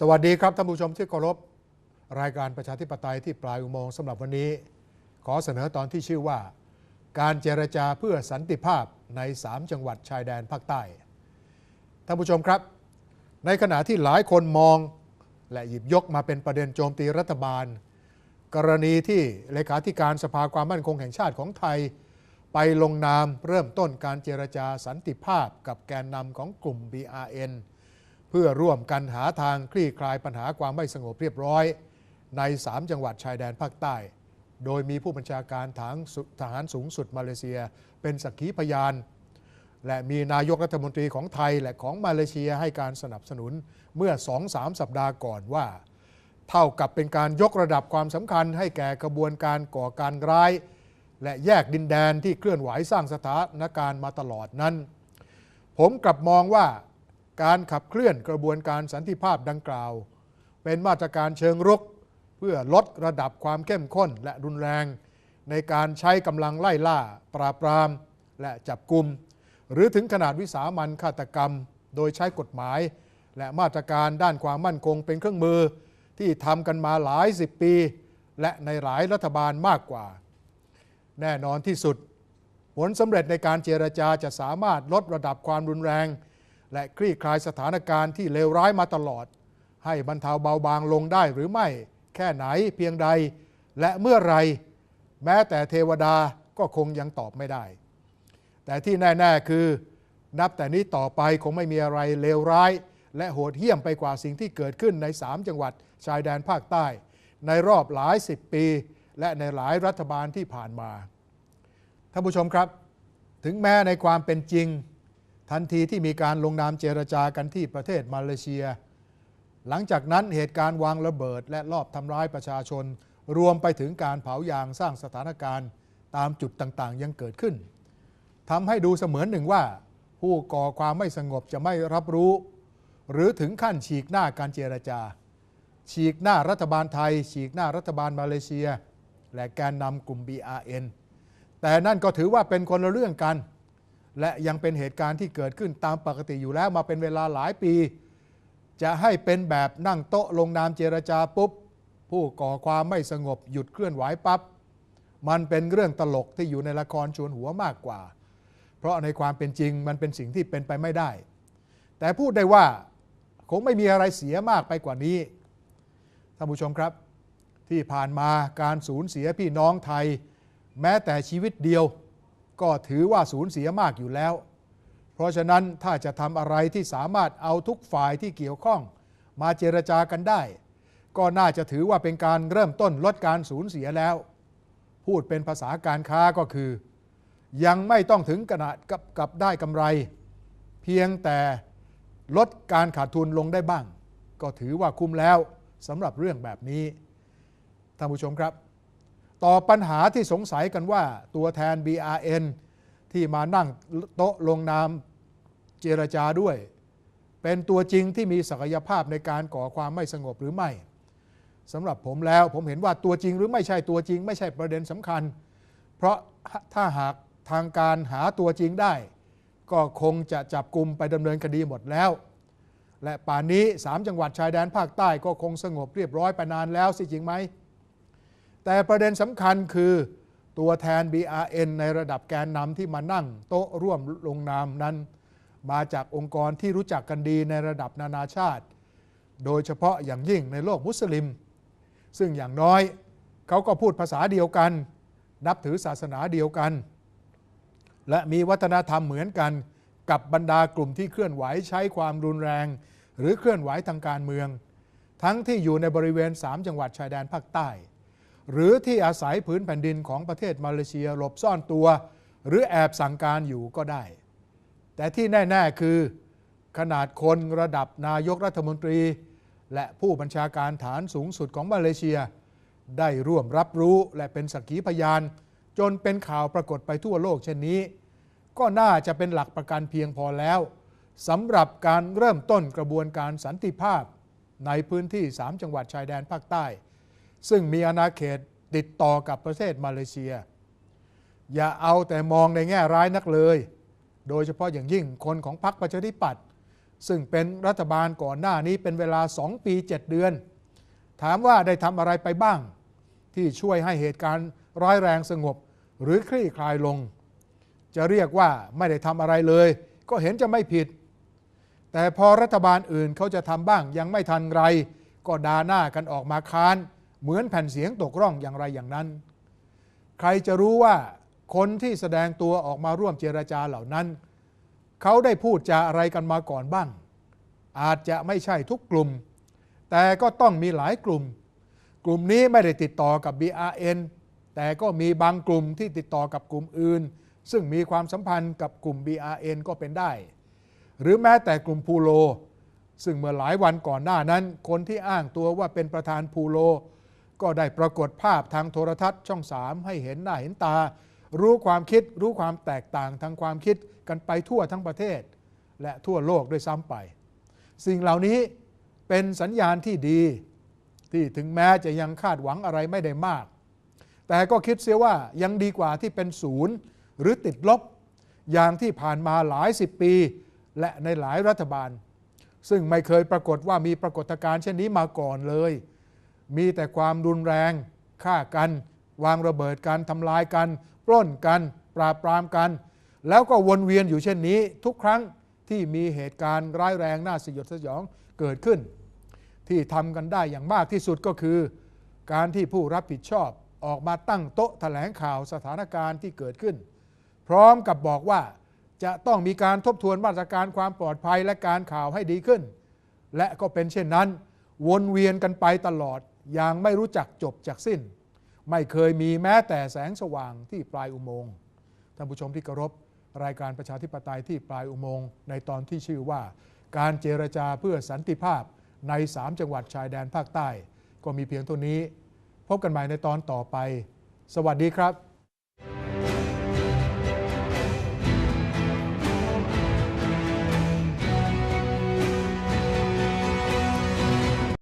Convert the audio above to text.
สวัสดีครับท่านผู้ชมที่เคารพรายการประชาธิปไตยที่ปลายอุโมงค์สำหรับวันนี้ ขอเสนอตอนที่ชื่อว่า การเจรจาเพื่อสันติภาพใน 3 จังหวัดชายแดนภาคใต้ท่านผู้ชมครับ ในขณะที่หลายคนมอง และหยิบยกมาเป็นประเด็นโจมตีรัฐบาล กรณีที่เลขาธิการสภาความมั่นคงแห่งชาติของไทย ไปลงนามเริ่มต้นการเจรจาสันติภาพกับแกนนำของกลุ่ม BRN เพื่อร่วมกันหาทางคลี่คลายปัญหาความไม่สงบเรียบร้อย ใน 3 จังหวัดชายแดนภาคใต้ โดยมีผู้บัญชาการทางทหารสูงสุดมาเลเซีย เป็นสักขีพยาน และมีนายกรัฐมนตรีของไทยและของมาเลเซียให้การสนับสนุนเมื่อ 2-3 สัปดาห์ก่อนว่า เท่ากับเป็นการยกระดับความสำคัญให้แก่กระบวนการก่อการร้าย และแยกดินแดนที่เคลื่อนไหวสร้างสถานการณ์มาตลอดนั้น ผมกลับมองว่า การขับเคลื่อนกระบวนการสันติภาพดังกล่าว เป็นมาตรการเชิงรุก เพื่อลดระดับความเข้มข้นและรุนแรง ในการใช้กำลังไล่ล่า ปราบปราม และจับกลุ่มหรือถึงขนาดวิสามันฆาตกรรม โดยใช้กฎหมาย และมาตรการด้านความมั่นคงเป็นเครื่องมือ ที่ทำกันมาหลายสิบปี และในหลายรัฐบาลมากกว่า แน่นอนที่สุด ผลสำเร็จในการเจรจาจะสามารถลดระดับความรุนแรง และคลี่คลายสถานการณ์ที่เลวร้ายมาตลอด ให้บรรเทาเบาบางลงได้หรือไม่ แค่ไหนเพียงใด และเมื่อไร แม้แต่เทวดาก็คงยังตอบไม่ได้ แต่ที่แน่ ๆ คือ นับแต่นี้ต่อไปคงไม่มีอะไรเลวร้าย และโหดเหี้ยมไปกว่าสิ่งที่เกิดขึ้นใน 3 จังหวัดชายแดนภาคใต้ ในรอบหลายสิบปี และในหลายรัฐบาลที่ผ่านมาท่านผู้ชมครับ ถึงแม้ในความเป็นจริง ทันทีที่มีการลงนามเจรจากันที่ประเทศมาเลเซีย หลังจากนั้นเหตุการณ์วางระเบิดและลอบทำร้ายประชาชน รวมไปถึงการเผายางสร้างสถานการณ์ตามจุดต่างๆ ยังเกิดขึ้นทำให้ดูเสมือนหนึ่งว่า ผู้ก่อความไม่สงบจะไม่รับรู้ หรือถึงขั้นฉีกหน้าการเจรจา ฉีกหน้ารัฐบาลไทย ฉีกหน้ารัฐบาลมาเลเซีย และแกนนำกลุ่ม BRN แต่นั่นก็ถือว่าเป็นคนละเรื่องกัน และยังเป็นเหตุการณ์ที่เกิดขึ้นตามปกติอยู่แล้วมาเป็นเวลาหลายปี จะให้เป็นแบบนั่งโต๊ะลงนามเจรจาปุ๊บ ผู้ก่อความไม่สงบหยุดเคลื่อนไหวปับ๊บมันเป็นเรื่องตลกที่อยู่ในละครชวนหัวมากกว่า เพราะในความเป็นจริงมันเป็นสิ่งที่เป็นไปไม่ได้ แต่พูดได้ว่าคงไม่มีอะไรเสียมากไปกว่านี้ท่านผู้ชมครับ ที่ผ่านมาการสูญเสียพี่น้องไทย แม้แต่ชีวิตเดียว ก็ถือว่าสูญเสียมากอยู่แล้ว เพราะฉะนั้นถ้าจะทำอะไรที่สามารถเอาทุกฝ่ายที่เกี่ยวข้อง มาเจรจากันได้ ก็น่าจะถือว่าเป็นการเริ่มต้นลดการสูญเสียแล้ว พูดเป็นภาษาการค้าก็คือ ยังไม่ต้องถึงขนาดกับกับได้กำไร เพียงแต่ลดการขาดทุนลงได้บ้าง ก็ถือว่าคุ้มแล้วสำหรับเรื่องแบบนี้ท่านผู้ชมครับ ต่อปัญหาที่สงสัยกันว่าตัวแทน BRN ที่มานั่งโต๊ะลงนามเจรจาด้วย เป็นตัวจริงที่มีศักยภาพในการก่อความไม่สงบหรือไม่สำหรับผมแล้วผมเห็นว่าตัวจริงหรือไม่ใช่ตัวจริง ไม่ใช่ประเด็นสำคัญ เพราะถ้าหากทางการหาตัวจริงได้ ก็คงจะจับกลุ่มไปดำเนินคดีหมดแล้ว และป่านนี้ 3 จังหวัดชายแดนภาคใต้ก็คงสงบเรียบร้อยไปนานแล้วสิจริงไหม แต่ประเด็นสำคัญคือตัวแทน BRN ในระดับแกนนำที่มานั่ง โต๊ะร่วมลงนามนั้น มาจากองค์กรที่รู้จักกันดีในระดับนานาชาติ โดยเฉพาะอย่างยิ่งในโลกมุสลิม ซึ่งอย่างน้อยเขาก็พูดภาษาเดียวกัน นับถือศาสนาเดียวกัน และมีวัฒนธรรมเหมือนกันกับบรรดากลุ่มที่เคลื่อนไหวใช้ความรุนแรง หรือเคลื่อนไหวทางการเมือง ทั้งที่อยู่ในบริเวณ 3 จังหวัดชายแดนภาคใต้ หรือที่อาศัยพื้นแผ่นดินของประเทศมาเลเซียหลบซ่อนตัว หรือแอบสั่งการอยู่ก็ได้ แต่ที่แน่ ๆ คือ ขนาดคนระดับนายกรัฐมนตรี และผู้บัญชาการฐานสูงสุดของมาเลเซีย ได้ร่วมรับรู้และเป็นสักขีพยาน จนเป็นข่าวปรากฏไปทั่วโลกเช่นนี้ ก็น่าจะเป็นหลักประกันเพียงพอแล้วสำหรับการเริ่มต้นกระบวนการสันติภาพในพื้นที่ 3 จังหวัดชายแดนภาคใต้ ซึ่งมีอาณาเขตติดต่อกับประเทศมาเลเซีย อย่าเอาแต่มองในแง่ร้ายนักเลย โดยเฉพาะอย่างยิ่งคนของพรรคประชาธิปัตย์ซึ่งเป็นรัฐบาลก่อนหน้านี้เป็นเวลา 2 ปี 7 เดือน ถามว่าได้ทำอะไรไปบ้าง ที่ช่วยให้เหตุการณ์ร้ายแรงสงบ หรือคลี่คลายลง จะเรียกว่าไม่ได้ทำอะไรเลย ก็เห็นจะไม่ผิด แต่พอรัฐบาลอื่นเขาจะทำบ้างยังไม่ทันไร ก็ด่าหน้ากันออกมาค้าน เหมือนแผ่นเสียงตกร่องอย่างไรอย่างนั้น ใครจะรู้ว่าคนที่แสดงตัวออกมาร่วมเจรจาเหล่านั้น เขาได้พูดจาอะไรกันมาก่อนบ้าง อาจจะไม่ใช่ทุกกลุ่ม แต่ก็ต้องมีหลายกลุ่ม กลุ่มนี้ไม่ได้ติดต่อกับ BRN แต่ก็มีบางกลุ่มที่ติดต่อกับกลุ่มอื่น ซึ่งมีความสัมพันธ์กับกลุ่ม BRN ก็เป็นได้ หรือแม้แต่กลุ่มพูโล ซึ่งเมื่อหลายวันก่อนหน้านั้น คนที่อ้างตัวว่าเป็นประธานพูโล ก็ได้ปรากฏภาพทางโทรทัศน์ช่องสามให้เห็นหน้าเห็นตา รู้ความคิดรู้ความแตกต่างทางความคิดกันไปทั่วทั้งประเทศ และทั่วโลกด้วยซ้ำไป สิ่งเหล่านี้เป็นสัญญาณที่ดี ที่ถึงแม้จะยังคาดหวังอะไรไม่ได้มาก แต่ก็คิดเสียว่ายังดีกว่าที่เป็นศูนย์หรือติดลบ อย่างที่ผ่านมาหลายสิบปี และในหลายรัฐบาล ซึ่งไม่เคยปรากฏว่ามีปรากฏการณ์เช่นนี้มาก่อนเลย มีแต่ความรุนแรงฆ่ากัน วางระเบิดกันทำลายกัน ปล้นกัน ปราบปรามกัน แล้วก็วนเวียนอยู่เช่นนี้ ทุกครั้งที่มีเหตุการณ์ร้ายแรงน่าสยดสยองเกิดขึ้น ที่ทำกันได้อย่างมากที่สุดก็คือ การที่ผู้รับผิดชอบออกมาตั้งโต๊ะแถลงข่าวสถานการณ์ที่เกิดขึ้น พร้อมกับบอกว่าจะต้องมีการทบทวนมาตรการความปลอดภัยและการข่าวให้ดีขึ้น และก็เป็นเช่นนั้น วนเวียนกันไปตลอด ย่างไม่รู้จักจบจากสิ้น ไม่เคยมีแม้แต่แสงสว่างที่ปลายอุโมงค์ท่านผู้ชมที่เคารพรายการประชาธิปไตยที่ปลายอุโมงค์ในตอนที่ชื่อว่า การเจรจาเพื่อสันติภาพใน 3 จังหวัดชายแดนภาคใต้ ก็มีเพียงเท่านี้ พบกันใหม่ในตอนต่อไป สวัสดีครับ